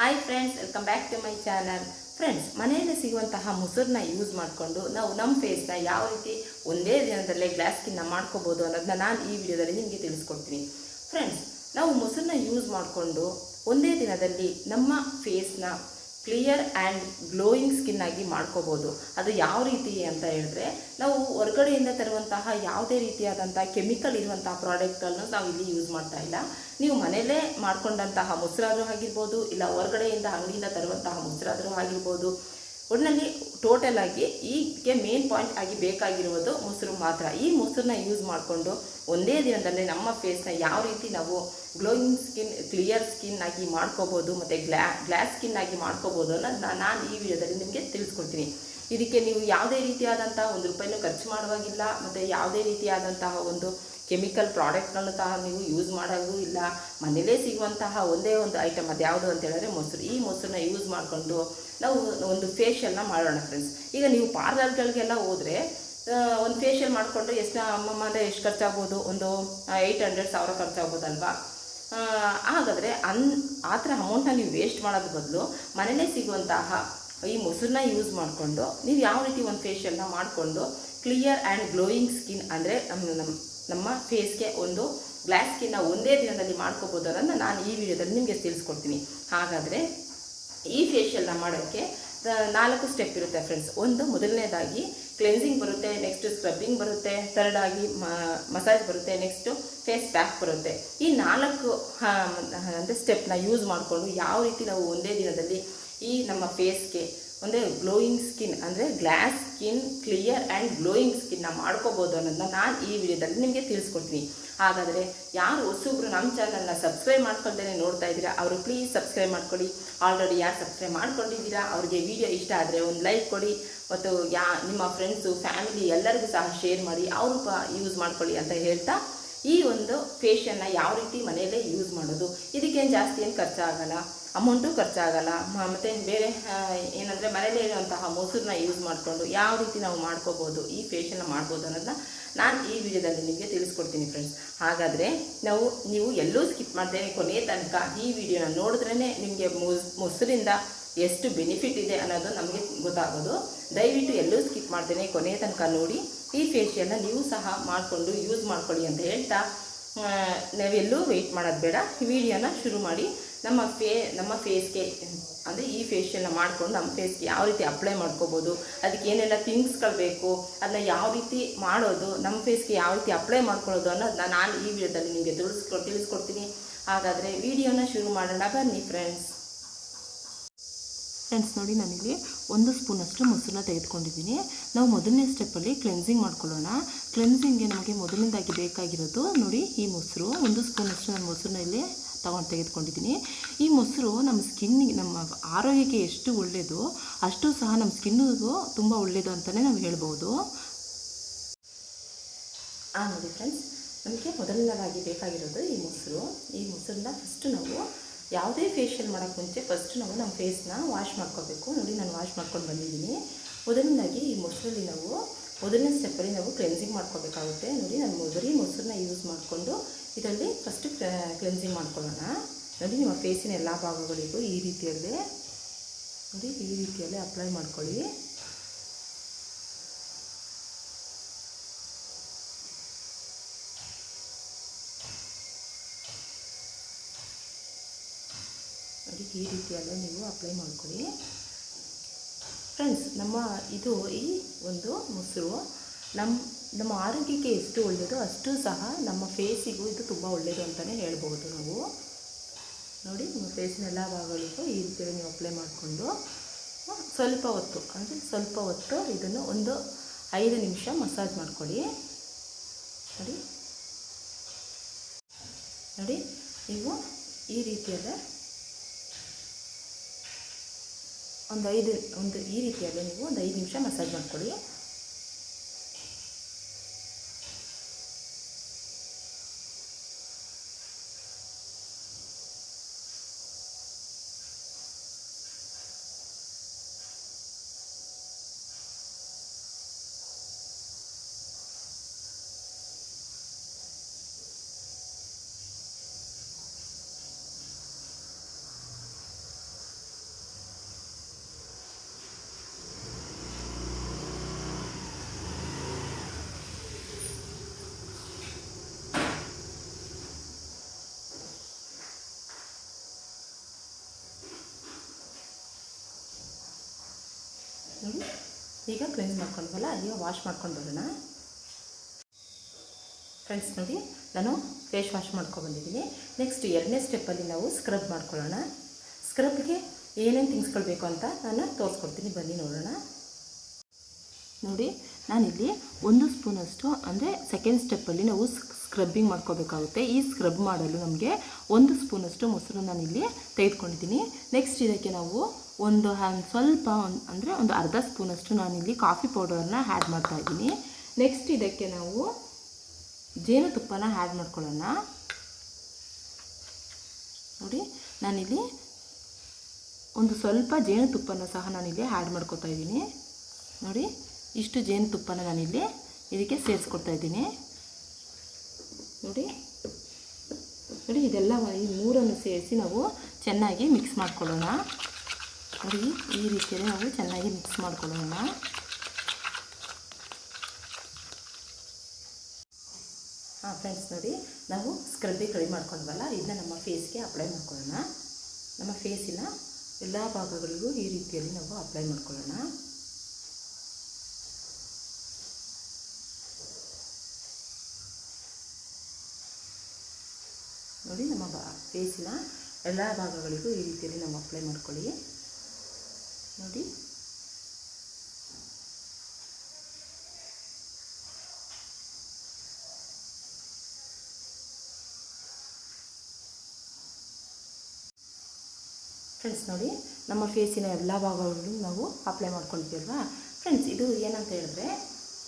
Hi friends welcome back to my channel friends ಮನೆಯಲ್ಲಿ ಸಿಗುವಂತಹ ಮೊಸರನ್ನ ಯೂಸ್ ಮಾಡಿಕೊಂಡು ನಾವು ನಮ್ಮ ಫೇಸ್ನ ಯಾವ ರೀತಿ ಒಂದೇ ದಿನದಲ್ಲೇ ಗ್ಲಾಸ್ ಸ್ಕಿನ್ನ ಮಾಡ್ಕೋಬೋದು ಅನ್ನೋದನ್ನ ನಾನು ಈ ವಿಡಿಯೋದಲ್ಲಿ ನಿಮಗೆ ತಿಳಿಸ್ಕೊಡ್ತೀನಿ. ಫ್ರೆಂಡ್ಸ್ ನಾವು ಮೊಸರನ್ನ ಯೂಸ್ ಮಾಡಿಕೊಂಡು ಒಂದೇ ದಿನದಲ್ಲಿ ನಮ್ಮ ಫೇಸ್ನ ಕ್ಲಿಯರ್ ಆ್ಯಂಡ್ ಗ್ಲೋಯಿಂಗ್ ಸ್ಕಿನ್ ಆಗಿ ಮಾಡ್ಕೋಬೋದು. ಅದು ಯಾವ ರೀತಿ ಅಂತ ಹೇಳಿದ್ರೆ ನಾವು ಹೊರಗಡೆಯಿಂದ ತರುವಂತಹ ಯಾವುದೇ ರೀತಿಯಾದಂಥ ಕೆಮಿಕಲ್ ಇರುವಂತಹ ಪ್ರಾಡಕ್ಟನ್ನು ನಾವು ಇಲ್ಲಿ ಯೂಸ್ ಮಾಡ್ತಾ ಇಲ್ಲ. ನೀವು ಮನೆಯಲ್ಲೇ ಮಾಡ್ಕೊಂಡಂತಹ ಮೊಸರಾದರೂ ಆಗಿರ್ಬೋದು, ಇಲ್ಲ ಹೊರಗಡೆಯಿಂದ ಅಂಗಡಿಯಿಂದ ತರುವಂತಹ ಮೊಸರಾದರೂ ಆಗಿರ್ಬೋದು ಒಟ್ಟಿನಲ್ಲಿ ಟೋಟಲ್ ಆಗಿ ಈಗೆ ಮೇನ್ ಪಾಯಿಂಟ್ ಆಗಿ ಬೇಕಾಗಿರುವುದು ಮೊಸರು ಮಾತ್ರ. ಈ ಮೊಸರನ್ನ ಯೂಸ್ ಮಾಡಿಕೊಂಡು ಒಂದೇ ದಿನದಲ್ಲಿ ನಮ್ಮ ಫೇಸ್ನ ಯಾವ ರೀತಿ ನಾವು ಗ್ಲೋಯಿಂಗ್ ಸ್ಕಿನ್ ಕ್ಲಿಯರ್ ಸ್ಕಿನ್ ಆಗಿ ಮಾಡ್ಕೋಬೋದು ಮತ್ತು ಗ್ಲಾ ಗ್ಲಾಸ್ ಸ್ಕಿನ್ ಆಗಿ ಮಾಡ್ಕೋಬೋದು ಅನ್ನೋದು ನಾನು ಈ ವಿಡಿಯೋದಲ್ಲಿ ನಿಮಗೆ ತಿಳಿಸ್ಕೊಡ್ತೀನಿ. ಇದಕ್ಕೆ ನೀವು ಯಾವುದೇ ರೀತಿಯಾದಂತಹ ಒಂದು ರೂಪಾಯಿನೂ ಖರ್ಚು ಮಾಡುವಾಗಿಲ್ಲ, ಮತ್ತು ಯಾವುದೇ ರೀತಿಯಾದಂತಹ ಒಂದು ಕೆಮಿಕಲ್ ಪ್ರಾಡಕ್ಟ್ನಲ್ಲೂ ಸಹ ನೀವು ಯೂಸ್ ಮಾಡೋದು ಇಲ್ಲ. ಮನೇಲೇ ಸಿಗುವಂತಹ ಒಂದೇ ಒಂದು ಐಟಮ್ ಅದು ಯಾವುದು ಅಂತ ಹೇಳಿದ್ರೆ ಮೊಸರು. ಈ ಮೊಸರನ್ನ ಯೂಸ್ ಮಾಡಿಕೊಂಡು ನಾವು ಒಂದು ಫೇಶಿಯಲ್ನ ಮಾಡೋಣ ಫ್ರೆಂಡ್ಸ್ ಈಗ ನೀವು ಪಾರ್ಲರ್ಗಳಿಗೆಲ್ಲ ಹೋದರೆ ಒಂದು ಫೇಶಿಯಲ್ ಮಾಡಿಕೊಂಡ್ರೆ ಎಷ್ಟು ಅಮ್ಮಮ್ಮ ಅಂದರೆ ಎಷ್ಟು ಖರ್ಚಾಗ್ಬೋದು? ಒಂದು ಏಯ್ಟ್ ಹಂಡ್ರೆಡ್ ಸಾವಿರ ಖರ್ಚಾಗ್ಬೋದಲ್ವಾ? ಹಾಗಾದರೆ ಅನ್ ಆ ಥರ ಅಮೌಂಟನ್ನ ನೀವು ವೇಸ್ಟ್ ಮಾಡೋದ್ರ ಬದಲು ಮನೇಲೇ ಸಿಗುವಂತಹ ಈ ಮೊಸರನ್ನ ಯೂಸ್ ಮಾಡಿಕೊಂಡು ನೀವು ಯಾವ ರೀತಿ ಒಂದು ಫೇಶಿಯಲ್ನ ಮಾಡಿಕೊಂಡು ಕ್ಲಿಯರ್ ಆ್ಯಂಡ್ ಗ್ಲೋಯಿಂಗ್ ಸ್ಕಿನ್ ಅಂದರೆ ನಮ್ಮ ನಮ್ಮ ನಮ್ಮ ಫೇಸ್ಗೆ ಒಂದು ಗ್ಲಾಸ್ ಸ್ಕಿನ್ನ ಒಂದೇ ದಿನದಲ್ಲಿ ಮಾಡ್ಕೋಬೋದು ಅನ್ನೋದನ್ನು ನಾನು ಈ ವಿಡಿಯೋದಲ್ಲಿ ನಿಮಗೆ ತಿಳಿಸ್ಕೊಡ್ತೀನಿ. ಹಾಗಾದರೆ ಈ ಫೇಶಿಯಲ್ನ ಮಾಡೋಕ್ಕೆ ನಾಲ್ಕು ಸ್ಟೆಪ್ ಇರುತ್ತೆ ಫ್ರೆಂಡ್ಸ್ ಒಂದು, ಮೊದಲನೇದಾಗಿ ಕ್ಲೆನ್ಸಿಂಗ್ ಬರುತ್ತೆ ನೆಕ್ಸ್ಟ್ ಸ್ಕ್ರಬ್ಬಿಂಗ್ ಬರುತ್ತೆ ಥರ್ಡ್ ಆಗಿ ಮಸಾಜ್ ಬರುತ್ತೆ ನೆಕ್ಸ್ಟು ಫೇಸ್ ಪ್ಯಾಕ್ ಬರುತ್ತೆ. ಈ ನಾಲ್ಕು ಅಂದರೆ ಸ್ಟೆಪ್ನ ಯೂಸ್ ಮಾಡಿಕೊಂಡು ಯಾವ ರೀತಿ ನಾವು ಒಂದೇ ದಿನದಲ್ಲಿ ಈ ನಮ್ಮ ಫೇಸ್ಗೆ ಒಂದೇ ಗ್ಲೋಯಿಂಗ್ ಸ್ಕಿನ್ ಅಂದರೆ glass skin clear and glowing ಸ್ಕಿನ್ನ ಮಾಡ್ಕೋಬೋದು ಅನ್ನೋದನ್ನ ನಾನು ಈ ವಿಡಿಯೋದಲ್ಲಿ ನಿಮಗೆ ತಿಳಿಸ್ಕೊಡ್ತೀನಿ. ಹಾಗಾದರೆ ಯಾರು ಹೊಸಬ್ರು ನಮ್ಮ ಚಾನಲ್ನ ಸಬ್ಸ್ಕ್ರೈಬ್ ಮಾಡ್ಕೊಳ್ದೇನೆ ನೋಡ್ತಾ ಇದ್ದೀರಾ, ಅವರು ಪ್ಲೀಸ್ ಸಬ್ಸ್ಕ್ರೈಬ್ ಮಾಡ್ಕೊಳ್ಳಿ ಆಲ್ರೆಡಿ ಯಾರು ಸಬ್ಸ್ಕ್ರೈಬ್ ಮಾಡ್ಕೊಂಡಿದ್ದೀರಾ, ಅವ್ರಿಗೆ ವಿಡಿಯೋ ಇಷ್ಟ ಆದರೆ ಒಂದು ಲೈಕ್ ಕೊಡಿ. ಮತ್ತು ಯಾ, ನಿಮ್ಮ ಫ್ರೆಂಡ್ಸು ಫ್ಯಾಮಿಲಿ ಎಲ್ಲರಿಗೂ ಸಹ ಶೇರ್ ಮಾಡಿ, ಅವರು ಯೂಸ್ ಮಾಡ್ಕೊಳ್ಳಿ ಅಂತ ಹೇಳ್ತಾ ಈ ಒಂದು ಫೇಶಿಯಲ್ನ ಯಾವ ರೀತಿ ಮನೆಯಲ್ಲೇ ಯೂಸ್ ಮಾಡೋದು. ಇದಕ್ಕೇನು ಜಾಸ್ತಿ ಏನು ಖರ್ಚಾಗಲ್ಲ. ಅಮೌಂಟು ಖರ್ಚಾಗಲ್ಲ. ಮತ್ತು ಬೇರೆ ಏನಂದರೆ ಮನೆಯಲ್ಲೇ ಇರುವಂತಹ ಮೊಸರನ್ನ ಯೂಸ್ ಮಾಡಿಕೊಂಡು ಯಾವ ರೀತಿ ನಾವು ಮಾಡ್ಕೋಬೋದು, ಈ ಫೇಶಿಯಲ್ನ ಮಾಡ್ಬೋದು ಅನ್ನೋದನ್ನ ನಾನು ಈ ವಿಡಿಯೋದಲ್ಲಿ ನಿಮಗೆ ತಿಳಿಸ್ಕೊಡ್ತೀನಿ ಫ್ರೆಂಡ್ಸ್ ಹಾಗಾದರೆ ನಾವು, ನೀವು ಎಲ್ಲೂ ಸ್ಕಿಪ್ ಮಾಡ್ತೇನೆ ಕೊನೆಯ ತನಕ ಈ ವಿಡಿಯೋನ ನೋಡಿದ್ರೇ ನಿಮಗೆ ಮೊಸ್ ಮೊಸರಿಂದ ಎಷ್ಟು ಬೆನಿಫಿಟ್ ಇದೆ ಅನ್ನೋದು ನಮಗೆ ಗೊತ್ತಾಗೋದು. ದಯವಿಟ್ಟು ಎಲ್ಲೂ ಸ್ಕಿಪ್ ಮಾಡ್ತೇನೆ ಕೊನೆಯ ತನಕ ನೋಡಿ. ಈ ಫೇಶಿಯಲ್ನ ನೀವು ಸಹ ಮಾಡಿಕೊಂಡು ಯೂಸ್ ಮಾಡ್ಕೊಳ್ಳಿ ಅಂತ ಹೇಳ್ತಾ ನಾವೆಲ್ಲೂ ವೆಯ್ಟ್ ಮಾಡೋದು ಬೇಡ. ವಿಡಿಯೋನ ಶುರು ಮಾಡಿ. ನಮ್ಮ ಫೇ, ನಮ್ಮ ಫೇಸ್ಗೆ, ಅಂದರೆ ಈ ಫೇಶಿಯಲ್ನ ಮಾಡಿಕೊಂಡು ನಮ್ಮ ಫೇಸ್ಗೆ ಯಾವ ರೀತಿ ಅಪ್ಲೈ ಮಾಡ್ಕೋಬೋದು, ಅದಕ್ಕೆ ಏನೆಲ್ಲ ಥಿಂಗ್ಸ್ಗಳು ಬೇಕು, ಅದನ್ನ ಯಾವ ರೀತಿ ಮಾಡೋದು, ನಮ್ಮ ಫೇಸ್ಗೆ ಯಾವ ರೀತಿ ಅಪ್ಲೈ ಮಾಡ್ಕೊಳ್ಳೋದು ಅನ್ನೋದನ್ನ ನಾನು ಈ ವಿಡಿಯೋದಲ್ಲಿ ನಿಮಗೆ ತಿಳಿಸ್ಕೊ, ತಿಳಿಸ್ಕೊಡ್ತೀನಿ. ಹಾಗಾದರೆ ವಿಡಿಯೋನ ಶುರು ಮಾಡೋಣ, ಬನ್ನಿ ಫ್ರೆಂಡ್ಸ್ ಫ್ರೆಂಡ್ಸ್ ನೋಡಿ ನಾನಿಲ್ಲಿ ಒಂದು ಸ್ಪೂನಷ್ಟು ಮೊಸರನ್ನ ತೆಗೆದುಕೊಂಡಿದ್ದೀನಿ. ನಾವು ಮೊದಲನೇ ಸ್ಟೆಪ್ಪಲ್ಲಿ ಕ್ಲೆನ್ಸಿಂಗ್ ಮಾಡ್ಕೊಳ್ಳೋಣ. ಕ್ಲೆನ್ಸಿಂಗ್ಗೆ ನಮಗೆ ಮೊದಲನೇದಾಗಿ ಬೇಕಾಗಿರೋದು ನೋಡಿ ಈ ಮೊಸರು. ಒಂದು ಸ್ಪೂನಷ್ಟು ನಾನು ಮೊಸರನ್ನ ಇಲ್ಲಿ ತಗೊಂಡು ತೆಗೆದುಕೊಂಡಿದ್ದೀನಿ. ಈ ಮೊಸರು ನಮ್ಮ ಸ್ಕಿನ್ನಿಗೆ ನಮ್ಮ ಆರೋಗ್ಯಕ್ಕೆ ಎಷ್ಟು ಒಳ್ಳೆಯದು ಅಷ್ಟು ಸಹ ನಮ್ಮ ಸ್ಕಿನ್ನಿಗೂ ತುಂಬ ಒಳ್ಳೆಯದು ಅಂತಲೇ ನಾವು ಹೇಳ್ಬೋದು. ಆ ನೋಡಿ ಫ್ರೆಂಡ್ಸ್ ನಮಗೆ ಮೊದಲನೇದಾಗಿ ಬೇಕಾಗಿರೋದು ಈ ಮೊಸರು. ಈ ಮೊಸರನ್ನ ಫಸ್ಟು ನಾವು ಯಾವುದೇ ಫೇಶಿಯಲ್ ಮಾಡೋಕ್ಕೆ ಮುಂಚೆ ಫಸ್ಟ್ ನಾವು ನಮ್ಮ ಫೇಸ್ನ ವಾಶ್ ಮಾಡ್ಕೋಬೇಕು. ನೋಡಿ ನಾನು ವಾಶ್ ಮಾಡ್ಕೊಂಡು ಬಂದಿದ್ದೀನಿ. ಮೊದಲನೇದಾಗಿ ಈ ಮೊಸರಲ್ಲಿ ನಾವು ಮೊದಲನೇ ಸ್ಟೆಪ್ಪಲ್ಲಿ ನಾವು ಕ್ಲೆನ್ಸಿಂಗ್ ಮಾಡ್ಕೋಬೇಕಾಗುತ್ತೆ. ನೋಡಿ ನಾನು ಮೊದಲೇ ಮೊಸರನ್ನ ಯೂಸ್ ಮಾಡಿಕೊಂಡು ಇದರಲ್ಲಿ ಫಸ್ಟು ಕ್ಲೆನ್ಸಿಂಗ್ ಮಾಡ್ಕೊಳ್ಳೋಣ. ನೋಡಿ ನಿಮ್ಮ ಫೇಸಿನ ಎಲ್ಲ ಭಾಗಗಳಿಗೂ ಈ ರೀತಿಯಲ್ಲಿ, ನೋಡಿ ಈ ರೀತಿಯಲ್ಲೇ ಅಪ್ಲೈ ಮಾಡ್ಕೊಳ್ಳಿ. ನೋಡಿ ಈ ರೀತಿಯಲ್ಲೇ ನೀವು ಅಪ್ಲೈ ಮಾಡ್ಕೊಳ್ಳಿ. ಫ್ರೆಂಡ್ಸ್ ನಮ್ಮ ಇದು ಈ ಒಂದು ಮೊಸರು ನಮ್ಮ ನಮ್ಮ ಆರೋಗ್ಯಕ್ಕೆ ಎಷ್ಟು ಒಳ್ಳೆಯದು ಅಷ್ಟು ಸಹ ನಮ್ಮ ಫೇಸಿಗೂ ಇದು ತುಂಬ ಒಳ್ಳೆಯದು ಅಂತಲೇ ಹೇಳ್ಬೋದು ನಾವು. ನೋಡಿ, ನಿಮ್ಮ ಫೇಸಿನ ಎಲ್ಲ ಭಾಗಗಳಿಗೂ ಈ ರೀತಿಯಲ್ಲಿ ನೀವು ಅಪ್ಲೈ ಮಾಡಿಕೊಂಡು ಸ್ವಲ್ಪ ಹೊತ್ತು, ಅಂದರೆ ಸ್ವಲ್ಪ ಹೊತ್ತು ಇದನ್ನು ಒಂದು ಐದು ನಿಮಿಷ ಮಸಾಜ್ ಮಾಡ್ಕೊಳ್ಳಿ. ನೋಡಿ. ನೋಡಿ, ನೀವು ಈ ರೀತಿಯಲ್ಲೇ ಒಂದು ಐದು, ಒಂದು ಈ ರೀತಿಯಲ್ಲೇ ನೀವು ಒಂದು ಐದು ನಿಮಿಷ ಮಸಾಜ್ ಮಾಡ್ಕೊಳ್ಳಿ. ಈಗ ಕ್ಲೆನ್ಸ್ ಮಾಡ್ಕೊಂಡ್ವಲ್ಲ, ಈಗ ವಾಶ್ ಮಾಡ್ಕೊಂಡು ಬರೋಣ. ಫ್ರೆಂಡ್ಸ್ ನೋಡಿ, ನಾನು ಫೇಸ್ ವಾಶ್ ಮಾಡ್ಕೊಬಂದಿದ್ದೀನಿ ನೆಕ್ಸ್ಟ್ ಎರಡನೇ ಸ್ಟೆಪ್ಪಲ್ಲಿ ನಾವು ಸ್ಕ್ರಬ್ ಮಾಡ್ಕೊಳ್ಳೋಣ. ಸ್ಕ್ರಬ್ಗೆ ಏನೇನು ತಿಂಗ್ಸ್ಗಳು ಬೇಕು ಅಂತ ನಾನು ತೋರಿಸ್ಕೊಡ್ತೀನಿ. ಬನ್ನಿ ನೋಡೋಣ. ನೋಡಿ, ನಾನಿಲ್ಲಿ ಒಂದು ಸ್ಪೂನಷ್ಟು ಅಂದರೆ ಸೆಕೆಂಡ್ ಸ್ಟೆಪ್ಪಲ್ಲಿ ನಾವು ಸ್ಕ್ರಬ್ಬಿಂಗ್ ಮಾಡ್ಕೋಬೇಕಾಗುತ್ತೆ. ಈ ಸ್ಕ್ರಬ್ ಮಾಡಲು ನಮಗೆ ಒಂದು ಸ್ಪೂನಷ್ಟು ಮೊಸರು ನಾನಿಲ್ಲಿ ತೆಗೆದುಕೊಂಡಿದ್ದೀನಿ. ನೆಕ್ಸ್ಟ್ ಇದಕ್ಕೆ ನಾವು ಒಂದು ಹ್ಯಾಂಡ್ ಸ್ವಲ್ಪ ಒಂದು, ಅಂದರೆ ಒಂದು ಅರ್ಧ ಸ್ಪೂನಷ್ಟು ನಾನಿಲ್ಲಿ ಕಾಫಿ ಪೌಡರ್ನ ಆ್ಯಡ್ ಮಾಡ್ತಾ ಇದ್ದೀನಿ. ನೆಕ್ಸ್ಟ್ ಇದಕ್ಕೆ ನಾವು ಜೇನುತುಪ್ಪನ ಆ್ಯಡ್ ಮಾಡ್ಕೊಳ್ಳೋಣ. ನೋಡಿ, ನಾನಿಲ್ಲಿ ಒಂದು ಸ್ವಲ್ಪ ಜೇನುತುಪ್ಪನ ಸಹ ನಾನಿಲ್ಲಿ ಆ್ಯಡ್ ಮಾಡ್ಕೊತಾ ಇದ್ದೀನಿ. ನೋಡಿ, ಇಷ್ಟು ಜೇನುತುಪ್ಪನ ನಾನಿಲ್ಲಿ ಇದಕ್ಕೆ ಸೇರಿಸ್ಕೊಡ್ತಾ ಇದ್ದೀನಿ. ನೋಡಿ ನೋಡಿ ಇದೆಲ್ಲ ಈ ಮೂರನ್ನು ಸೇರಿಸಿ ನಾವು ಚೆನ್ನಾಗಿ ಮಿಕ್ಸ್ ಮಾಡ್ಕೊಳ್ಳೋಣ. ನೋಡಿ ಈ ರೀತಿಯಲ್ಲಿ ನಾವು ಚೆನ್ನಾಗಿ ಮಿಕ್ಸ್ ಮಾಡ್ಕೊಳ್ಳೋಣ. ಹಾಂ ಫ್ರೆಂಡ್ಸ್ ನೋಡಿ, ನಾವು ಸ್ಕ್ರಬ್ಬಿ ಕಳಿ ಮಾಡ್ಕೊಂಡ್ವಲ್ಲ, ಇದನ್ನ ನಮ್ಮ ಫೇಸ್ಗೆ ಅಪ್ಲೈ ಮಾಡ್ಕೊಳ್ಳೋಣ. ನಮ್ಮ ಫೇಸಿನ ಎಲ್ಲ ಭಾಗಗಳಿಗೂ ಈ ರೀತಿಯಲ್ಲಿ ನಾವು ಅಪ್ಲೈ ಮಾಡ್ಕೊಳ್ಳೋಣ. ನೋಡಿ, ನಮ್ಮ ಬಾ ಫೇಸಿನ ಎಲ್ಲ ಭಾಗಗಳಿಗೂ ಈ ರೀತಿಯಲ್ಲಿ ನಾವು ಅಪ್ಲೈ ಮಾಡ್ಕೊಳ್ಳಿ. ನೋಡಿ. ಫ್ರೆಂಡ್ಸ್ ನೋಡಿ, ನಮ್ಮ ಫೇಸಿನ ಎಲ್ಲ ಭಾಗಗಳನ್ನು ನಾವು ಅಪ್ಲೈ ಮಾಡ್ಕೊಳ್ತೀವಲ್ವಾ ಫ್ರೆಂಡ್ಸ್ ಇದು ಏನಂತ ಹೇಳಿದ್ರೆ,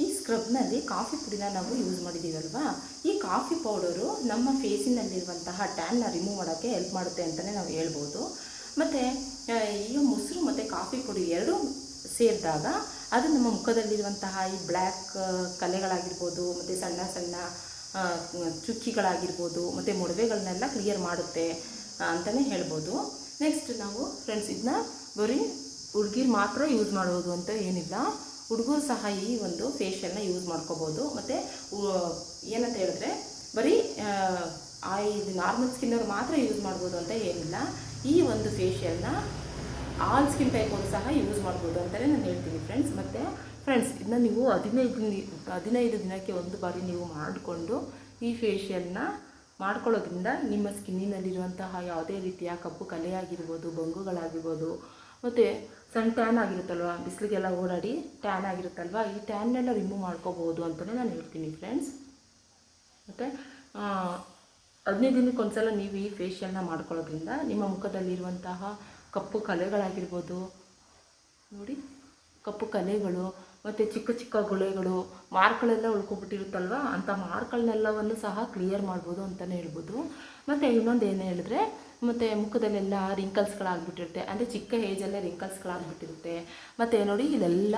ಈ ಸ್ಕ್ರಬ್ನಲ್ಲಿ ಕಾಫಿ ಪುಡಿನ ನಾವು ಯೂಸ್ ಮಾಡಿದ್ದೀವಲ್ವಾ? ಈ ಕಾಫಿ ಪೌಡರು ನಮ್ಮ ಫೇಸಿನಲ್ಲಿರುವಂತಹ ಟ್ಯಾನ್ನ ರಿಮೂವ್ ಮಾಡೋಕ್ಕೆ ಹೆಲ್ಪ್ ಮಾಡುತ್ತೆ ಅಂತಲೇ ನಾವು ಹೇಳ್ಬೋದು. ಮತ್ತು ಈ ಮೊಸರು ಮತ್ತು ಕಾಫಿ ಪುಡಿ ಎರಡೂ ಸೇರಿದಾಗ ಅದು ನಮ್ಮ ಮುಖದಲ್ಲಿರುವಂತಹ ಈ ಬ್ಲ್ಯಾಕ್ ಕಲೆಗಳಾಗಿರ್ಬೋದು, ಮತ್ತು ಸಣ್ಣ ಸಣ್ಣ ಚುಕ್ಕಿಗಳಾಗಿರ್ಬೋದು, ಮತ್ತು ಮೊಡವೆಗಳನ್ನೆಲ್ಲ ಕ್ಲಿಯರ್ ಮಾಡುತ್ತೆ ಅಂತಲೇ ಹೇಳ್ಬೋದು. ನೆಕ್ಸ್ಟ್ ನಾವು ಫ್ರೆಂಡ್ಸ್ ಇದನ್ನ ಬರೀ ಹುಡುಗಿರು ಮಾತ್ರ ಯೂಸ್ ಮಾಡೋದು ಅಂತ ಏನಿಲ್ಲ. ಹುಡುಗರು ಸಹ ಈ ಒಂದು ಫೇಶಿಯಲ್ನ ಯೂಸ್ ಮಾಡ್ಕೋಬೋದು. ಮತ್ತು ಏನಂತ ಹೇಳಿದ್ರೆ ಬರೀ, ಆ ಇದು ನಾರ್ಮಲ್ ಸ್ಕಿನ್ನವ್ರು ಮಾತ್ರ ಯೂಸ್ ಮಾಡ್ಬೋದು ಅಂತ ಏನಿಲ್ಲ. ಈ ಒಂದು ಫೇಶಿಯಲ್ನ ಆಲ್ ಸ್ಕಿನ್ ಟೈಪ್ಗೂ ಸಹ ಯೂಸ್ ಮಾಡ್ಬೋದು ಅಂತಲೇ ನಾನು ಹೇಳ್ತೀನಿ ಫ್ರೆಂಡ್ಸ್ ಮತ್ತು ಫ್ರೆಂಡ್ಸ್ ಇದನ್ನ ನೀವು ಹದಿನೈದು ಹದಿನೈದು ದಿನಕ್ಕೆ ಒಂದು ಬಾರಿ ನೀವು ಮಾಡಿಕೊಂಡು ಈ ಫೇಶಿಯಲ್ನ ಮಾಡ್ಕೊಳ್ಳೋದ್ರಿಂದ ನಿಮ್ಮ ಸ್ಕಿನ್ನಿನಲ್ಲಿರುವಂತಹ ಯಾವುದೇ ರೀತಿಯ ಕಪ್ಪು ಕಲೆ ಆಗಿರ್ಬೋದು ಬಂಗುಗಳಾಗಿರ್ಬೋದು, ಮತ್ತು ಸಣ್ಣ ಟ್ಯಾನ್ ಆಗಿರುತ್ತಲ್ವ, ಬಿಸಿಲಿಗೆಲ್ಲ ಓಡಾಡಿ ಟ್ಯಾನ್ ಆಗಿರುತ್ತಲ್ವ, ಈ ಟ್ಯಾನ್ನೆಲ್ಲ ರಿಮೂವ್ ಮಾಡ್ಕೋಬೋದು ಅಂತಲೇ ನಾನು ಹೇಳ್ತೀನಿ ಫ್ರೆಂಡ್ಸ್ ಮತ್ತು ಹದಿನೈದು ದಿನಕ್ಕೆ ಒಂದ್ಸಲ ನೀವು ಈ ಫೇಶಿಯಲ್ನ ಮಾಡ್ಕೊಳ್ಳೋದ್ರಿಂದ ನಿಮ್ಮ ಮುಖದಲ್ಲಿರುವಂತಹ ಕಪ್ಪು ಕಲೆಗಳಾಗಿರ್ಬೋದು, ನೋಡಿ, ಕಪ್ಪು ಕಲೆಗಳು ಮತ್ತು ಚಿಕ್ಕ ಚಿಕ್ಕ ಗುಳೆಗಳು, ಮಾರ್ಕ್ಗಳೆಲ್ಲ ಉಳ್ಕೊಬಿಟ್ಟಿರುತ್ತಲ್ವ ಅಂಥ ಮಾರ್ಕ್ಗಳನ್ನೆಲ್ಲವನ್ನು ಸಹ ಕ್ಲಿಯರ್ ಮಾಡ್ಬೋದು ಅಂತಲೇ ಹೇಳ್ಬೋದು. ಮತ್ತು ಇನ್ನೊಂದು ಏನು ಹೇಳಿದ್ರೆ, ಮತ್ತು ಮುಖದಲ್ಲೆಲ್ಲ ರಿಂಕಲ್ಸ್ಗಳಾಗ್ಬಿಟ್ಟಿರುತ್ತೆ ಅಂದರೆ ಚಿಕ್ಕ ಏಜಲ್ಲೇ ರಿಂಕಲ್ಸ್ಗಳಾಗ್ಬಿಟ್ಟಿರುತ್ತೆ ಮತ್ತು ನೋಡಿ, ಇದೆಲ್ಲ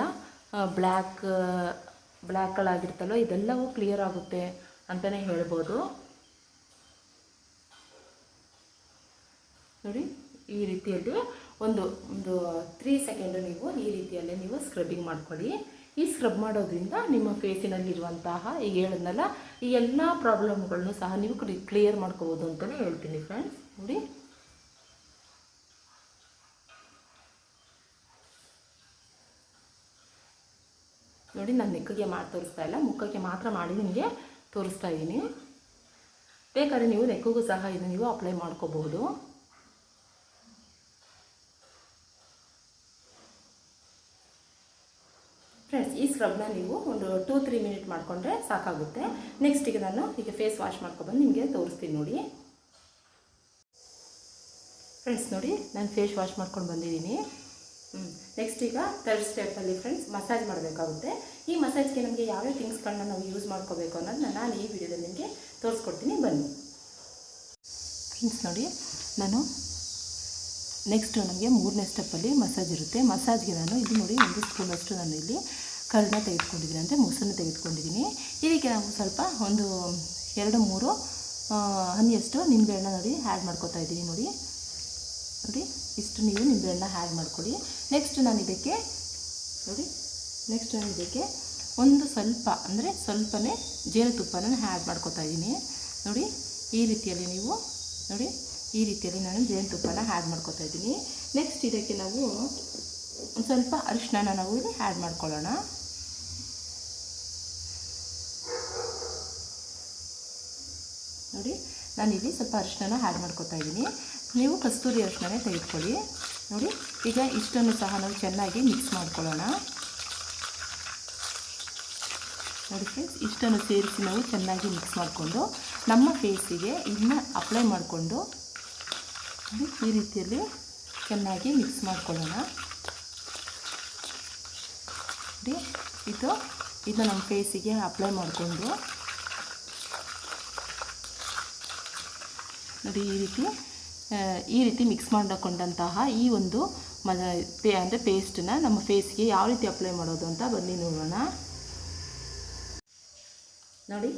ಬ್ಲ್ಯಾಕ್ ಬ್ಲ್ಯಾಕ್ಗಳಾಗಿರುತ್ತಲ್ವ ಇದೆಲ್ಲವೂ ಕ್ಲಿಯರ್ ಆಗುತ್ತೆ ಅಂತಲೇ ಹೇಳ್ಬೋದು. ನೋಡಿ, ಈ ರೀತಿಯಲ್ಲಿ ಒಂದು ಒಂದು ತ್ರೀ ಸೆಕೆಂಡು ನೀವು ಈ ರೀತಿಯಲ್ಲೇ ನೀವು ಸ್ಕ್ರಬ್ಬಿಂಗ್ ಮಾಡ್ಕೊಳ್ಳಿ. ಈ ಸ್ಕ್ರಬ್ ಮಾಡೋದ್ರಿಂದ ನಿಮ್ಮ ಫೇಸಿನಲ್ಲಿರುವಂತಹ ಈಗ ಹೇಳಿದ್ನಲ್ಲ ಈ ಎಲ್ಲ ಪ್ರಾಬ್ಲಮ್ಗಳನ್ನು ಸಹ ನೀವು ಕ್ಲಿಯರ್ ಮಾಡ್ಕೋಬೋದು ಅಂತಲೇ ಹೇಳ್ತೀನಿ ಫ್ರೆಂಡ್ಸ್ ನೋಡಿ. ನೋಡಿ, ನಾನು ನೆಕ್ಕಿಗೆ ಮಾಡಿ ತೋರಿಸ್ತಾ ಇಲ್ಲ. ಮುಖಕ್ಕೆ ಮಾತ್ರ ಮಾಡಿ ನಿಮಗೆ ತೋರಿಸ್ತಾ ಇದ್ದೀನಿ. ಬೇಕಾದ್ರೆ ನೀವು ನೆಕ್ಕಿಗೂ ಸಹ ಇದು ನೀವು ಅಪ್ಲೈ ಮಾಡ್ಕೋಬಹುದು ಫ್ರೆಂಡ್ಸ್ ಈ ಸ್ಕ್ರಬ್ನ ನೀವು ಒಂದು ಟೂ ತ್ರೀ ಮಿನಿಟ್ ಮಾಡಿಕೊಂಡ್ರೆ ಸಾಕಾಗುತ್ತೆ. ನೆಕ್ಸ್ಟ್ ಈಗ ನಾನು ಈಗ ಫೇಸ್ ವಾಶ್ ಮಾಡ್ಕೊಬಂದು ನಿಮಗೆ ತೋರಿಸ್ತೀನಿ ನೋಡಿ. ಫ್ರೆಂಡ್ಸ್ ನೋಡಿ, ನಾನು ಫೇಸ್ ವಾಶ್ ಮಾಡ್ಕೊಂಡು ಬಂದಿದ್ದೀನಿ. ನೆಕ್ಸ್ಟ್ ಈಗ ಥರ್ಡ್ ಸ್ಟೆಪ್ಪಲ್ಲಿ ಫ್ರೆಂಡ್ಸ್ ಮಸಾಜ್ ಮಾಡಬೇಕಾಗುತ್ತೆ. ಈ ಮಸಾಜ್ಗೆ ನಮಗೆ ಯಾವ್ಯಾವ ಥಿಂಗ್ಸ್ಗಳನ್ನ ನಾವು ಯೂಸ್ ಮಾಡ್ಕೋಬೇಕು ಅನ್ನೋದನ್ನ ನಾನು ಈ ವಿಡಿಯೋದಲ್ಲಿ ನಿಮಗೆ ತೋರಿಸ್ಕೊಡ್ತೀನಿ. ಬನ್ನಿ. ಫ್ರೆಂಡ್ಸ್ ನೋಡಿ, ನಾನು ನೆಕ್ಸ್ಟ್ ನಮಗೆ ಮೂರನೇ ಸ್ಟೆಪ್ಪಲ್ಲಿ ಮಸಾಜ್ ಇರುತ್ತೆ. ಮಸಾಜ್ಗೆ ನಾನು ಇದು ನೋಡಿ ಒಂದು ಸ್ಪೂನಷ್ಟು ನಾನು ಇಲ್ಲಿ ಕರ್ಡನ್ನ ತೆಗೆದುಕೊಂಡಿದ್ದೀನಿ. ಅಂದರೆ ಮೊಸರನ್ನ ತೆಗೆದುಕೊಂಡಿದ್ದೀನಿ. ಇದಕ್ಕೆ ನಾವು ಸ್ವಲ್ಪ ಒಂದು ಎರಡು ಮೂರು ಹನಿಯಷ್ಟು ನಿಂಬೆಹಣ್ಣ ನೋಡಿ ಆ್ಯಡ್ ಮಾಡ್ಕೊತಾ ಇದ್ದೀನಿ ನೋಡಿ. ನೋಡಿ, ಇಷ್ಟು ನೀವು ನಿಂಬೆಹಣ್ಣ ಆ್ಯಡ್ ಮಾಡ್ಕೊಳ್ಳಿ. ನೆಕ್ಸ್ಟ್ ನಾನು ಇದಕ್ಕೆ, ನೋಡಿ ನೆಕ್ಸ್ಟ್ ನಾನು ಇದಕ್ಕೆ ಒಂದು ಸ್ವಲ್ಪ, ಅಂದರೆ ಸ್ವಲ್ಪನೇ ಜೇನುತುಪ್ಪನ ಆ್ಯಡ್ ಮಾಡ್ಕೊತಾ ಇದ್ದೀನಿ. ನೋಡಿ, ಈ ರೀತಿಯಲ್ಲಿ ನೀವು, ನೋಡಿ. ಈ ರೀತಿಯಲ್ಲಿ ನಾನು ಜೇನುತುಪ್ಪನ ಆ್ಯಡ್ ಮಾಡ್ಕೊತಾ ಇದ್ದೀನಿ. ನೆಕ್ಸ್ಟ್ ಇದಕ್ಕೆ ನಾವು ಒಂದು ಸ್ವಲ್ಪ ಅರಿಶಿನ ನಾವು ಇಲ್ಲಿ ಆ್ಯಡ್ ಮಾಡ್ಕೊಳ್ಳೋಣ. ನೋಡಿ ನಾನಿಲ್ಲಿ ಸ್ವಲ್ಪ ಅರಿಶಿನ ಆ್ಯಡ್ ಮಾಡ್ಕೊತಾ ಇದ್ದೀನಿ. ನೀವು ಕಸ್ತೂರಿ ಅರಿಶಿನೇ ತೆಗೆದುಕೊಳ್ಳಿ. ನೋಡಿ, ಈಗ ಇಷ್ಟನ್ನು ಸಹ ನಾವು ಚೆನ್ನಾಗಿ ಮಿಕ್ಸ್ ಮಾಡ್ಕೊಳ್ಳೋಣ. ನೋಡಿ ಫ್ರೆಂಡ್ಸ್ ಇಷ್ಟನ್ನು ಸೇರಿಸಿ ನಾವು ಚೆನ್ನಾಗಿ ಮಿಕ್ಸ್ ಮಾಡಿಕೊಂಡು ನಮ್ಮ ಫೇಸಿಗೆ ಇದನ್ನ ಅಪ್ಲೈ ಮಾಡಿಕೊಂಡು ಈ ರೀತಿಯಲ್ಲಿ ಚೆನ್ನಾಗಿ ಮಿಕ್ಸ್ ಮಾಡ್ಕೊಳ್ಳೋಣ. ನೋಡಿ, ಇದು ಇದು ನಮ್ಮ ಫೇಸಿಗೆ ಅಪ್ಲೈ ಮಾಡಿಕೊಂಡು. ನೋಡಿ, ಈ ರೀತಿ ಈ ರೀತಿ ಮಿಕ್ಸ್ ಮಾಡಿಕೊಂಡಂತಹ ಈ ಒಂದು ಮ ಪೇ, ಅಂದರೆ ಪೇಸ್ಟನ್ನ ನಮ್ಮ ಫೇಸ್ಗೆ ಯಾವ ರೀತಿ ಅಪ್ಲೈ ಮಾಡೋದು ಅಂತ ಬನ್ನಿ ನೋಡೋಣ. ನೋಡಿ,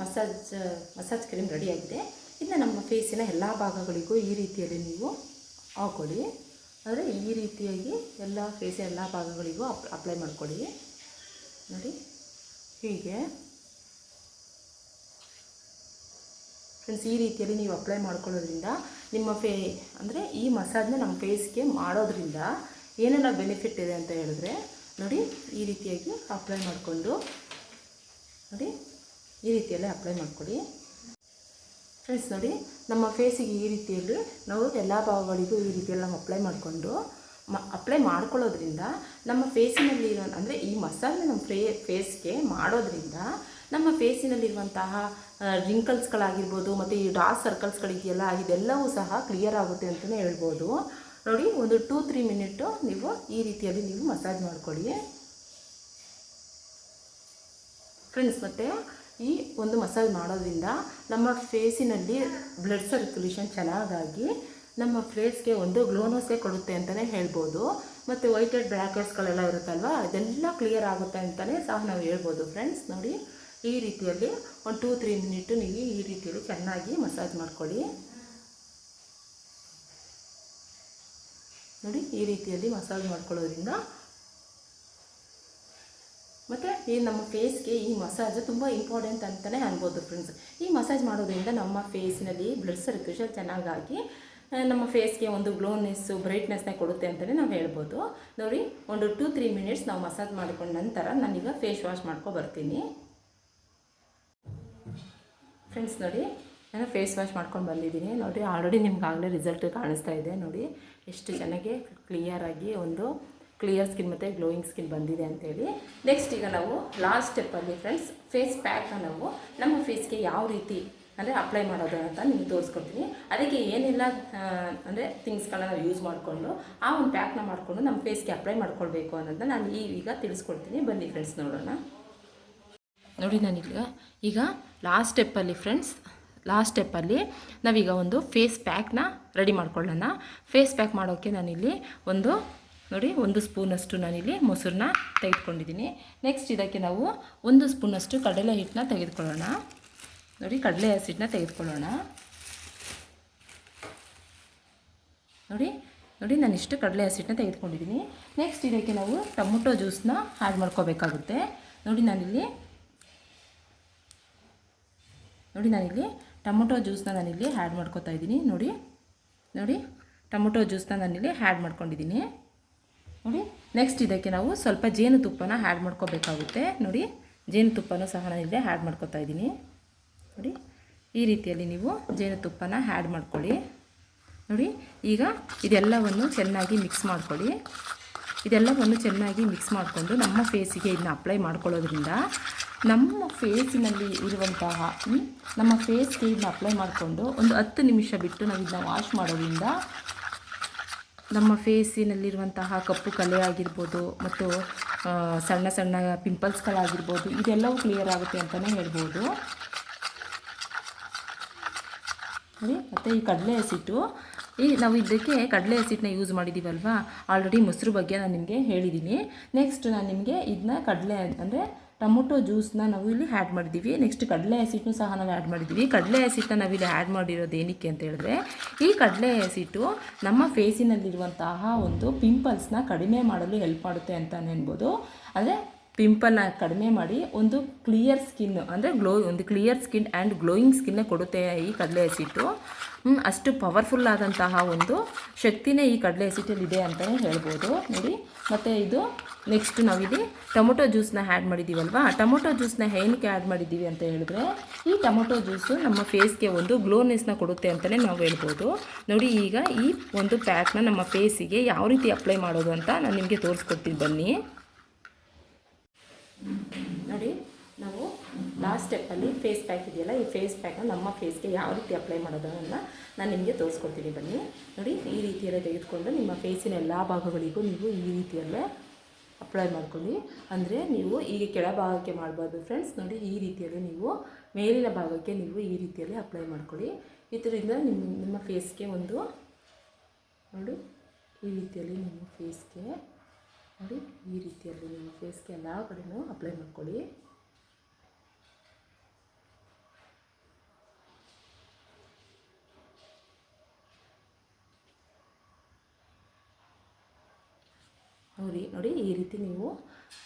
ಮಸಾಜ್ ಮಸಾಜ್ ಕ್ರೀಮ್ ರೆಡಿಯಾಗಿದೆ ಇನ್ನು ನಮ್ಮ ಫೇಸಿನ ಎಲ್ಲ ಭಾಗಗಳಿಗೂ ಈ ರೀತಿಯಲ್ಲಿ ನೀವು ಹಾಕೊಳ್ಳಿ. ಅಂದರೆ ಈ ರೀತಿಯಾಗಿ ಎಲ್ಲ ಫೇಸಿನ ಎಲ್ಲ ಭಾಗಗಳಿಗೂ ಅಪ್ ಅಪ್ಲೈ ಮಾಡ್ಕೊಳ್ಳಿ. ನೋಡಿ, ಹೀಗೆ. ಫ್ರೆಂಡ್ಸ್ ಈ ರೀತಿಯಲ್ಲಿ ನೀವು ಅಪ್ಲೈ ಮಾಡ್ಕೊಳ್ಳೋದ್ರಿಂದ ನಿಮ್ಮ ಫೇ, ಅಂದರೆ ಈ ಮಸಾಜ್ನ ನಮ್ಮ ಫೇಸ್ಗೆ ಮಾಡೋದ್ರಿಂದ ಏನೆಲ್ಲ ಬೆನಿಫಿಟ್ ಇದೆ ಅಂತ ಹೇಳಿದ್ರೆ, ನೋಡಿ, ಈ ರೀತಿಯಾಗಿ ಅಪ್ಲೈ ಮಾಡಿಕೊಂಡು, ನೋಡಿ, ಈ ರೀತಿಯಲ್ಲೇ ಅಪ್ಲೈ ಮಾಡ್ಕೊಳ್ಳಿ. ಫ್ರೆಂಡ್ಸ್ ನೋಡಿ, ನಮ್ಮ ಫೇಸಿಗೆ ಈ ರೀತಿಯಲ್ಲಿ ನಾವು ಎಲ್ಲ ಭಾಗಗಳಿಗೂ ಈ ರೀತಿಯಲ್ಲಿ ಅಪ್ಲೈ ಮಾಡಿಕೊಂಡು, ಮ ಅಪ್ಲೈ ಮಾಡ್ಕೊಳ್ಳೋದ್ರಿಂದ ನಮ್ಮ ಫೇಸಿನಲ್ಲಿ ಅಂದರೆ ಈ ಮಸಾಲೆ ನಮ್ಮ ಫೇ ಫೇಸ್ಗೆ ಮಾಡೋದ್ರಿಂದ ನಮ್ಮ ಫೇಸಿನಲ್ಲಿರುವಂತಹ ರಿಂಕಲ್ಸ್ಗಳಾಗಿರ್ಬೋದು ಮತ್ತು ಈ ಡಾರ್ಕ್ ಸರ್ಕಲ್ಸ್ಗಳಿದೆಯಲ್ಲ ಇದೆಲ್ಲವೂ ಸಹ ಕ್ಲಿಯರ್ ಆಗುತ್ತೆ ಅಂತಲೇ ಹೇಳ್ಬೋದು. ನೋಡಿ, ಒಂದು ಟೂ ತ್ರೀ ಮಿನಿಟು ನೀವು ಈ ರೀತಿಯಲ್ಲಿ ನೀವು ಮಸಾಜ್ ಮಾಡ್ಕೊಳ್ಳಿ. ಫ್ರೆಂಡ್ಸ್ ಮತ್ತು ಈ ಒಂದು ಮಸಾಜ್ ಮಾಡೋದ್ರಿಂದ ನಮ್ಮ ಫೇಸಿನಲ್ಲಿ ಬ್ಲಡ್ ಸರ್ಕ್ಯುಲೇಷನ್ ಚೆನ್ನಾಗಾಗಿ ನಮ್ಮ ಫೇಸ್ಗೆ ಒಂದು ಗ್ಲೋನಸ್ಸೇ ಕೊಡುತ್ತೆ ಅಂತಲೇ ಹೇಳ್ಬೋದು. ಮತ್ತು ವೈಟ್ ಹೆಡ್ ಬ್ಲ್ಯಾಕ್ ಇರುತ್ತಲ್ವ, ಅದೆಲ್ಲ ಕ್ಲಿಯರ್ ಆಗುತ್ತೆ ಅಂತಲೇ ಸಹ ನಾವು ಹೇಳ್ಬೋದು ಫ್ರೆಂಡ್ಸ್ ನೋಡಿ, ಈ ರೀತಿಯಲ್ಲಿ ಒಂದು ಟೂ ತ್ರೀ ಮಿನಿಟು ನೀವು ಈ ರೀತಿಯಲ್ಲಿ ಚೆನ್ನಾಗಿ ಮಸಾಜ್ ಮಾಡ್ಕೊಳ್ಳಿ. ನೋಡಿ, ಈ ರೀತಿಯಲ್ಲಿ ಮಸಾಜ್ ಮಾಡ್ಕೊಳ್ಳೋದ್ರಿಂದ ಮತ್ತು ಈ ನಮ್ಮ ಫೇಸ್ಗೆ ಈ ಮಸಾಜ್ ತುಂಬ ಇಂಪಾರ್ಟೆಂಟ್ ಅಂತಲೇ ಅನ್ಬೋದು ಫ್ರೆಂಡ್ಸ್ ಈ ಮಸಾಜ್ ಮಾಡೋದ್ರಿಂದ ನಮ್ಮ ಫೇಸ್ನಲ್ಲಿ ಬ್ಲಡ್ ಸರ್ಕ್ಯುಲೇಷನ್ ಚೆನ್ನಾಗಾಗಿ ನಮ್ಮ ಫೇಸ್ಗೆ ಒಂದು ಗ್ಲೋನೆಸ್ಸು ಬ್ರೈಟ್ನೆಸ್ನ ಕೊಡುತ್ತೆ ಅಂತಲೇ ನಾವು ಹೇಳ್ಬೋದು. ನೋಡಿ, ಒಂದು ಟೂ ತ್ರೀ ಮಿನಿಟ್ಸ್ ನಾವು ಮಸಾಜ್ ಮಾಡ್ಕೊಂಡ ನಂತರ ನಾನೀಗ ಫೇಸ್ ವಾಶ್ ಬರ್ತೀನಿ. ಫ್ರೆಂಡ್ಸ್ ನೋಡಿ, ನಾನು ಫೇಸ್ ವಾಶ್ ಮಾಡ್ಕೊಂಡು ಬಂದಿದ್ದೀನಿ. ನೋಡಿ ಆಲ್ರೆಡಿ ನಿಮ್ಗೆ ಆಗಲೇ ರಿಸಲ್ಟ್ ಕಾಣಿಸ್ತಾ ಇದೆ. ನೋಡಿ, ಎಷ್ಟು ಚೆನ್ನಾಗಿ ಕ್ಲಿಯರಾಗಿ ಒಂದು ಕ್ಲಿಯರ್ ಸ್ಕಿನ್ ಮತ್ತು ಗ್ಲೋಯಿಂಗ್ ಸ್ಕಿನ್ ಬಂದಿದೆ ಅಂತೇಳಿ. ನೆಕ್ಸ್ಟ್ ಈಗ ನಾವು ಲಾಸ್ಟ್ ಸ್ಟೆಪ್ಪಲ್ಲಿ ಫ್ರೆಂಡ್ಸ್ ಫೇಸ್ ಪ್ಯಾಕ್ನ ನಾವು ನಮ್ಮ ಫೇಸ್ಗೆ ಯಾವ ರೀತಿ ಅಂದರೆ ಅಪ್ಲೈ ಮಾಡೋದು ಅಂತ ನಿಮ್ಗೆ ತೋರಿಸ್ಕೊಡ್ತೀನಿ. ಅದಕ್ಕೆ ಏನೆಲ್ಲ ಅಂದರೆ ಥಿಂಗ್ಸ್ಗಳನ್ನ ನಾವು ಯೂಸ್ ಮಾಡಿಕೊಂಡು ಆ ಒಂದು ಪ್ಯಾಕ್ನ ಮಾಡಿಕೊಂಡು ನಮ್ಮ ಫೇಸ್ಗೆ ಅಪ್ಲೈ ಮಾಡ್ಕೊಳ್ಬೇಕು ಅನ್ನೋದನ್ನ ನಾನು ಈಗ ತಿಳಿಸ್ಕೊಡ್ತೀನಿ. ಬನ್ನಿ ಫ್ರೆಂಡ್ಸ್ ನೋಡೋಣ. ನೋಡಿ ನಾನೀಗ, ಈಗ ಲಾಸ್ಟ್ ಸ್ಟೆಪ್ಪಲ್ಲಿ ಫ್ರೆಂಡ್ಸ್ ಲಾಸ್ಟ್ ಸ್ಟೆಪ್ಪಲ್ಲಿ ನಾವೀಗ ಒಂದು ಫೇಸ್ ಪ್ಯಾಕ್ನ ರೆಡಿ ಮಾಡ್ಕೊಳ್ಳೋಣ. ಫೇಸ್ ಪ್ಯಾಕ್ ಮಾಡೋಕ್ಕೆ ನಾನಿಲ್ಲಿ ಒಂದು ನೋಡಿ, ಒಂದು ಸ್ಪೂನಷ್ಟು ನಾನಿಲ್ಲಿ ಮೊಸರನ್ನ ತೆಗೆದುಕೊಂಡಿದ್ದೀನಿ. ನೆಕ್ಸ್ಟ್ ಇದಕ್ಕೆ ನಾವು ಒಂದು ಸ್ಪೂನಷ್ಟು ಕಡಲೆ ಹಿಟ್ಟನ್ನ ತೆಗೆದುಕೊಳ್ಳೋಣ. ನೋಡಿ, ಕಡಲೆ ಹಸಿಟ್ಟನ್ನ ತೆಗೆದುಕೊಳ್ಳೋಣ. ನೋಡಿ ನೋಡಿ ನಾನು ಇಷ್ಟು ಕಡಲೆ ಹಸಿಟ್ಟನ್ನ ತೆಗೆದುಕೊಂಡಿದ್ದೀನಿ. ನೆಕ್ಸ್ಟ್ ಇದಕ್ಕೆ ನಾವು ಟೊಮೊಟೊ ಜ್ಯೂಸನ್ನ ಆ್ಯಡ್ ಮಾಡ್ಕೋಬೇಕಾಗುತ್ತೆ. ನೋಡಿ, ನಾನಿಲ್ಲಿ ನೋಡಿ, ನಾನಿಲ್ಲಿ ಟೊಮೊಟೊ ಜ್ಯೂಸನ್ನ ನಾನಿಲ್ಲಿ ಆ್ಯಡ್ ಮಾಡ್ಕೋತಾ ಇದ್ದೀನಿ. ನೋಡಿ ನೋಡಿ, ಟೊಮೊಟೊ ಜ್ಯೂಸನ್ನ ನಾನಿಲ್ಲಿ ಆ್ಯಡ್ ಮಾಡ್ಕೊಂಡಿದ್ದೀನಿ. ನೋಡಿ ನೆಕ್ಸ್ಟ್ ಇದಕ್ಕೆ ನಾವು ಸ್ವಲ್ಪ ಜೇನುತುಪ್ಪನ ಆ್ಯಡ್ ಮಾಡ್ಕೋಬೇಕಾಗುತ್ತೆ. ನೋಡಿ ಜೇನುತುಪ್ಪನೂ ಸಹ ಇದೆ ಆ್ಯಡ್ ಮಾಡ್ಕೊತಾ ಇದ್ದೀನಿ. ನೋಡಿ, ಈ ರೀತಿಯಲ್ಲಿ ನೀವು ಜೇನುತುಪ್ಪನ ಆ್ಯಡ್ ಮಾಡ್ಕೊಳ್ಳಿ. ನೋಡಿ, ಈಗ ಇದೆಲ್ಲವನ್ನು ಚೆನ್ನಾಗಿ ಮಿಕ್ಸ್ ಮಾಡ್ಕೊಳ್ಳಿ. ಇದೆಲ್ಲವನ್ನು ಚೆನ್ನಾಗಿ ಮಿಕ್ಸ್ ಮಾಡಿಕೊಂಡು ನಮ್ಮ ಫೇಸಿಗೆ ಇದನ್ನ ಅಪ್ಲೈ ಮಾಡ್ಕೊಳ್ಳೋದ್ರಿಂದ ನಮ್ಮ ಫೇಸಿನಲ್ಲಿ ಇರುವಂತಹ ನಮ್ಮ ಫೇಸ್ಗೆ ಇದನ್ನ ಅಪ್ಲೈ ಮಾಡಿಕೊಂಡು ಒಂದು ಹತ್ತು ನಿಮಿಷ ಬಿಟ್ಟು ನಾವು ಇದನ್ನ ವಾಶ್ ಮಾಡೋದ್ರಿಂದ ನಮ್ಮ ಫೇಸಿನಲ್ಲಿರುವಂತಹ ಕಪ್ಪು ಕಲೆ ಆಗಿರ್ಬೋದು ಮತ್ತು ಸಣ್ಣ ಸಣ್ಣ ಪಿಂಪಲ್ಸ್ಗಳಾಗಿರ್ಬೋದು ಇದೆಲ್ಲವೂ ಕ್ಲಿಯರ್ ಆಗುತ್ತೆ ಅಂತಲೇ ಹೇಳ್ಬೋದು. ಮತ್ತು ಈ ಕಡಲೆ ಹಸಿಟ್ಟು. ಈ ನಾವು ಇದಕ್ಕೆ ಕಡಲೆ ಹಸಿಟ್ಟನ್ನ ಯೂಸ್ ಮಾಡಿದ್ದೀವಲ್ವಾ ಆಲ್ರೆಡಿ ಮೊಸರು ಬಗ್ಗೆ ನಾನು ನಿಮಗೆ ಹೇಳಿದ್ದೀನಿ ನೆಕ್ಸ್ಟ್ ನಾನು ನಿಮಗೆ ಇದನ್ನ ಕಡಲೆ ಅಂದರೆ ಟೊಮೊಟೊ ಜ್ಯೂಸ್ನ ನಾವು ಇಲ್ಲಿ ಆ್ಯಡ್ ಮಾಡಿದ್ದೀವಿ ನೆಕ್ಸ್ಟ್ ಕಡಲೆ ಹಸಿಟ್ಟನ್ನು ಸಹ ನಾವು ಆ್ಯಡ್ ಮಾಡಿದ್ದೀವಿ ಕಡಲೆ ಹಸಿಟ್ಟನ್ನ ನಾವಿಲ್ಲಿ ಆ್ಯಡ್ ಮಾಡಿರೋದು ಏನಕ್ಕೆ ಅಂತ ಹೇಳಿದ್ರೆ, ಈ ಕಡಲೆ ಹಸಿಟ್ಟು ನಮ್ಮ ಫೇಸಿನಲ್ಲಿರುವಂತಹ ಒಂದು ಪಿಂಪಲ್ಸ್ನ ಕಡಿಮೆ ಮಾಡಲು ಹೆಲ್ಪ್ ಮಾಡುತ್ತೆ ಅಂತಲೇ ಅನ್ಬೋದು. ಅಂದರೆ ಪಿಂಪಲ್ನ ಕಡಿಮೆ ಮಾಡಿ ಒಂದು ಕ್ಲಿಯರ್ ಸ್ಕಿನ್ ಅಂದರೆ ಗ್ಲೋ ಒಂದು ಕ್ಲಿಯರ್ ಸ್ಕಿನ್ ಆ್ಯಂಡ್ ಗ್ಲೋಯಿಂಗ್ ಸ್ಕಿನ್ನ ಕೊಡುತ್ತೆ ಈ ಕಡಲೆ ಹಸಿಟ್ಟು. ಅಷ್ಟು ಪವರ್ಫುಲ್ ಆದಂತಹ ಒಂದು ಶಕ್ತಿನೇ ಈ ಕಡಲೆ ಹಸಿಟ್ಟಲ್ಲಿದೆ ಅಂತಲೇ ಹೇಳ್ಬೋದು. ನೋಡಿ, ಮತ್ತು ಇದು ನೆಕ್ಸ್ಟ್ ನಾವಿಲ್ಲಿ ಟೊಮೊಟೊ ಜ್ಯೂಸ್ನ ಆ್ಯಡ್ ಮಾಡಿದ್ದೀವಲ್ವಾ ಟೊಮೊಟೊ ಜ್ಯೂಸ್ನ ಏನಕ್ಕೆ ಆ್ಯಡ್ ಮಾಡಿದ್ದೀವಿ ಅಂತ ಹೇಳಿದ್ರೆ, ಈ ಟೊಮೊಟೊ ಜ್ಯೂಸು ನಮ್ಮ ಫೇಸ್ಗೆ ಒಂದು ಗ್ಲೋನೆಸ್ನ ಕೊಡುತ್ತೆ ಅಂತಲೇ ನಾವು ಹೇಳ್ಬೋದು. ನೋಡಿ, ಈಗ ಈ ಒಂದು ಪ್ಯಾಕ್ನ ನಮ್ಮ ಫೇಸಿಗೆ ಯಾವ ರೀತಿ ಅಪ್ಲೈ ಮಾಡೋದು ಅಂತ ನಾನು ನಿಮಗೆ ತೋರಿಸ್ಕೊಡ್ತೀನಿ ಬನ್ನಿ. ನೋಡಿ, ನಾವು ಲಾಸ್ಟ್ ಸ್ಟೆಪ್ಪಲ್ಲಿ ಫೇಸ್ ಪ್ಯಾಕ್ ಇದೆಯಲ್ಲ, ಈ ಫೇಸ್ ಪ್ಯಾಕ್ನ ನಮ್ಮ ಫೇಸ್ಗೆ ಯಾವ ರೀತಿ ಅಪ್ಲೈ ಮಾಡೋದನ್ನು ನಾನು ನಿಮಗೆ ತೋರಿಸ್ಕೊಡ್ತೀನಿ ಬನ್ನಿ. ನೋಡಿ, ಈ ರೀತಿಯಲ್ಲೇ ತೆಗೆದುಕೊಂಡು ನಿಮ್ಮ ಫೇಸಿನ ಎಲ್ಲ ಭಾಗಗಳಿಗೂ ನೀವು ಈ ರೀತಿಯಲ್ಲೇ ಅಪ್ಲೈ ಮಾಡ್ಕೊಳ್ಳಿ. ಅಂದರೆ ನೀವು ಈಗ ಕೆಳಭಾಗಕ್ಕೆ ಮಾಡಬಾರ್ದು ಫ್ರೆಂಡ್ಸ್ ನೋಡಿ, ಈ ರೀತಿಯಲ್ಲಿ ನೀವು ಮೇಲಿನ ಭಾಗಕ್ಕೆ ನೀವು ಈ ರೀತಿಯಲ್ಲಿ ಅಪ್ಲೈ ಮಾಡ್ಕೊಳ್ಳಿ. ಇದರಿಂದ ನಿಮ್ಮ ನಿಮ್ಮ ಫೇಸ್ಗೆ ಒಂದು, ನೋಡಿ, ಈ ರೀತಿಯಲ್ಲಿ ನಿಮ್ಮ ಫೇಸ್ಗೆ ನೋಡಿ, ಈ ರೀತಿಯಲ್ಲಿ ನಿಮ್ಮ ಫೇಸ್ಗೆ ಎಲ್ಲ ಕಡೆಯೂ ಅಪ್ಲೈ ಮಾಡ್ಕೊಳ್ಳಿ. ನೋಡಿ ನೋಡಿ, ಈ ರೀತಿ ನೀವು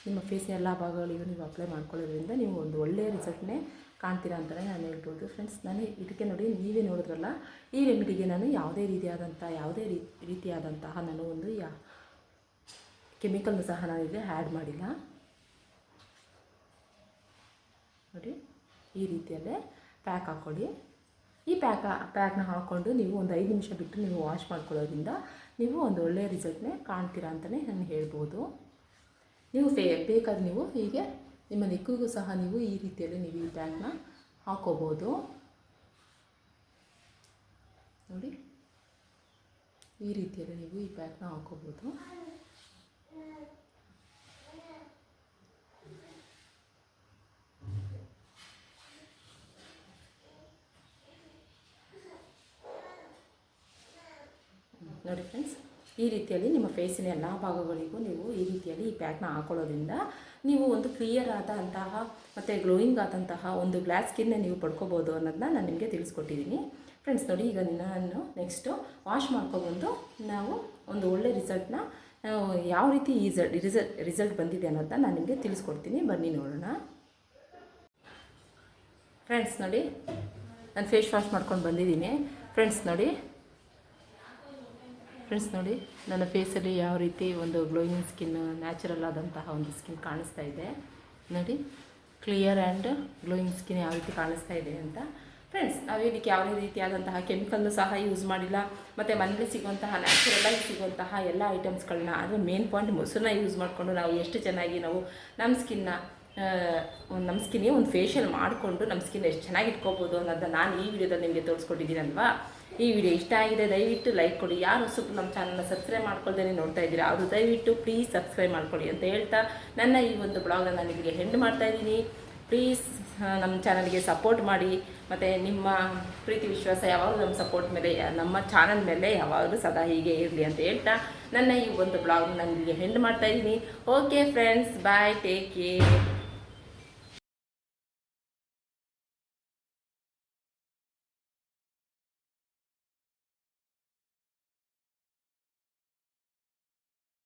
ನಿಮ್ಮ ಫೇಸ್ನ ಎಲ್ಲ ಭಾಗಗಳಿಗೂ ನೀವು ಅಪ್ಲೈ ಮಾಡ್ಕೊಳ್ಳೋದ್ರಿಂದ ನೀವು ಒಂದು ಒಳ್ಳೆಯ ರಿಸಲ್ಟ್ನೇ ಕಾಣ್ತೀರಾ ಅಂತಲೇ ನಾನು ಹೇಳ್ಬೋದು. ಫ್ರೆಂಡ್ಸ್ ನಾನು ಇದಕ್ಕೆ ನೋಡಿ, ನೀವೇ ನೋಡಿದ್ರಲ್ಲ, ಈ ರೆಮಿಡಿಗೆ ನಾನು ಯಾವುದೇ ರೀತಿಯಾದಂಥ, ಯಾವುದೇ ರೀತಿಯಾದಂತಹ ನಾನು ಒಂದು ಯಾ ಕೆಮಿಕಲ್ನ ಸಹ ನಾನು ಇಲ್ಲಿ ಆ್ಯಡ್ ಮಾಡಿಲ್ಲ. ನೋಡಿ, ಈ ರೀತಿಯಲ್ಲೇ ಪ್ಯಾಕ್ ಹಾಕ್ಕೊಳ್ಳಿ ಈ ಪ್ಯಾಕ್ ಪ್ಯಾಕ್ನ ಹಾಕ್ಕೊಂಡು ನೀವು ಒಂದು ಐದು ನಿಮಿಷ ಬಿಟ್ಟು ನೀವು ವಾಶ್ ಮಾಡ್ಕೊಳ್ಳೋದ್ರಿಂದ ನೀವು ಒಂದು ಒಳ್ಳೆಯ ರಿಸಲ್ಟ್ನೇ ಕಾಣ್ತೀರಾ ಅಂತಲೇ ನಾನು ಹೇಳ್ಬೋದು. ನೀವು ಫೇ, ಬೇಕಾದ್ರೆ ನೀವು ಹೀಗೆ ನಿಮ್ಮ ನೆಕ್ಕಿಗೂ ಸಹ ನೀವು ಈ ರೀತಿಯಲ್ಲಿ ನೀವು ಈ ಪ್ಯಾಕ್ನ ಹಾಕೋಬೋದು. ನೋಡಿ, ಈ ರೀತಿಯಲ್ಲಿ ನೀವು ಈ ಪ್ಯಾಕ್ನ ಹಾಕೋಬೋದು ನೋಡಿ ಫ್ರೆಂಡ್ಸ್ ಈ ರೀತಿಯಲ್ಲಿ ನಿಮ್ಮ ಫೇಸಿನ ಎಲ್ಲ ಭಾಗಗಳಿಗೂ ನೀವು ಈ ರೀತಿಯಲ್ಲಿ ಈ ಪ್ಯಾಕ್ನ ಹಾಕೊಳ್ಳೋದ್ರಿಂದ ನೀವು ಒಂದು ಕ್ಲಿಯರ್ ಆದಂತಹ ಮತ್ತು ಗ್ಲೋಯಿಂಗ್ ಆದಂತಹ ಒಂದು ಗ್ಲಾಸ್ ಸ್ಕಿನ್ನ ನೀವು ಪಡ್ಕೋಬೋದು ಅನ್ನೋದನ್ನ ನಾನು ನಿಮಗೆ ತಿಳಿಸ್ಕೊಟ್ಟಿದ್ದೀನಿ ಫ್ರೆಂಡ್ಸ್ ನೋಡಿ ಈಗ ನಾನು ನೆಕ್ಸ್ಟು ವಾಶ್ ಮಾಡ್ಕೊಬಂದು ನಾವು ಒಂದು ಒಳ್ಳೆ ರಿಸಲ್ಟ್ನ ಯಾವ ರೀತಿ ಈ ರಿಸಲ್ಟ್ ರಿಸಲ್ಟ್ ಬಂದಿದೆ ಅನ್ನೋದನ್ನ ನಾನು ನಿಮಗೆ ತಿಳಿಸ್ಕೊಡ್ತೀನಿ. ಬನ್ನಿ ನೋಡೋಣ. ಫ್ರೆಂಡ್ಸ್ ನೋಡಿ, ನಾನು ಫೇಸ್ ವಾಶ್ ಮಾಡ್ಕೊಂಡು ಬಂದಿದ್ದೀನಿ ಫ್ರೆಂಡ್ಸ್ ನೋಡಿ ಫ್ರೆಂಡ್ಸ್ ನೋಡಿ, ನನ್ನ ಫೇಸಲ್ಲಿ ಯಾವ ರೀತಿ ಒಂದು ಗ್ಲೋಯಿಂಗ್ ಸ್ಕಿನ್ ನ್ಯಾಚುರಲ್ ಆದಂತಹ ಒಂದು ಸ್ಕಿನ್ ಕಾಣಿಸ್ತಾ ಇದೆ. ನೋಡಿ ಕ್ಲಿಯರ್ ಆ್ಯಂಡ್ ಗ್ಲೋಯಿಂಗ್ ಸ್ಕಿನ್ ಯಾವ ರೀತಿ ಕಾಣಿಸ್ತಾ ಇದೆ ಅಂತ. ಫ್ರೆಂಡ್ಸ್ ನಾವು ಇದಕ್ಕೆ ಯಾವುದೇ ರೀತಿಯಾದಂತಹ ಕೆಮಿಕಲ್ನು ಸಹ ಯೂಸ್ ಮಾಡಿಲ್ಲ, ಮತ್ತು ಮನೇಲಿ ಸಿಗುವಂತಹ ನ್ಯಾಚುರಲಾಗಿ ಸಿಗುವಂತಹ ಎಲ್ಲ ಐಟಮ್ಸ್ಗಳನ್ನ ಅದರ ಮೇನ್ ಪಾಯಿಂಟ್ ಮೊಸರನ್ನ ಯೂಸ್ ಮಾಡಿಕೊಂಡು ನಾವು ಎಷ್ಟು ಚೆನ್ನಾಗಿ ನಾವು ನಮ್ಮ ಸ್ಕಿನ್ನ ನಮ್ಮ ಸ್ಕಿನ್ಗೆ ಒಂದು ಫೇಶಿಯಲ್ ಮಾಡಿಕೊಂಡು ನಮ್ಮ ಸ್ಕಿನ್ ಎಷ್ಟು ಚೆನ್ನಾಗಿ ಇಟ್ಕೋಬೋದು ಅನ್ನೋದನ್ನ ನಾನು ಈ ವಿಡಿಯೋದಲ್ಲಿ ನಿಮಗೆ ತೋರಿಸ್ಕೊಟ್ಟಿದ್ದೀನಲ್ವಾ ಈ ವಿಡಿಯೋ ಇಷ್ಟ ಆಗಿದೆ, ದಯವಿಟ್ಟು ಲೈಕ್ ಕೊಡಿ. ಯಾರು ಸುಪ್ ನಮ್ಮ ಚಾನಲ್ನ ಸಬ್ಸ್ಕ್ರೈಬ್ ಮಾಡ್ಕೊಳ್ದೇ ನೋಡ್ತಾ ಇದ್ದೀರಾ, ಅದು ದಯವಿಟ್ಟು ಪ್ಲೀಸ್ ಸಬ್ಸ್ಕ್ರೈಬ್ ಮಾಡ್ಕೊಳ್ಳಿ ಅಂತ ಹೇಳ್ತಾ ನನ್ನ ಈ ಒಂದು ಬ್ಲಾಗ್ನ ನಾನು ನಿಮಗೆ ಹೆಂಡ್ ಮಾಡ್ತಾ ಇದ್ದೀನಿ. ಪ್ಲೀಸ್ ನಮ್ಮ ಚಾನಲ್ಗೆ ಸಪೋರ್ಟ್ ಮಾಡಿ. ಮತ್ತು ನಿಮ್ಮ ಪ್ರೀತಿ, ವಿಶ್ವಾಸ ಯಾವಾಗಲೂ ನಮ್ಮ ಸಪೋರ್ಟ್ ಮೇಲೆ, ನಮ್ಮ ಚಾನಲ್ ಮೇಲೆ ಯಾವಾಗಲೂ ಸದಾ ಹೀಗೆ ಇರಲಿ ಅಂತ ಹೇಳ್ತಾ ನನ್ನ ಈ ಒಂದು ಬ್ಲಾಗ್ನ ನಾನು ನಿಮಗೆ ಹೆಂಡ್ ಮಾಡ್ತಾ ಇದ್ದೀನಿ. Okay friends bye take care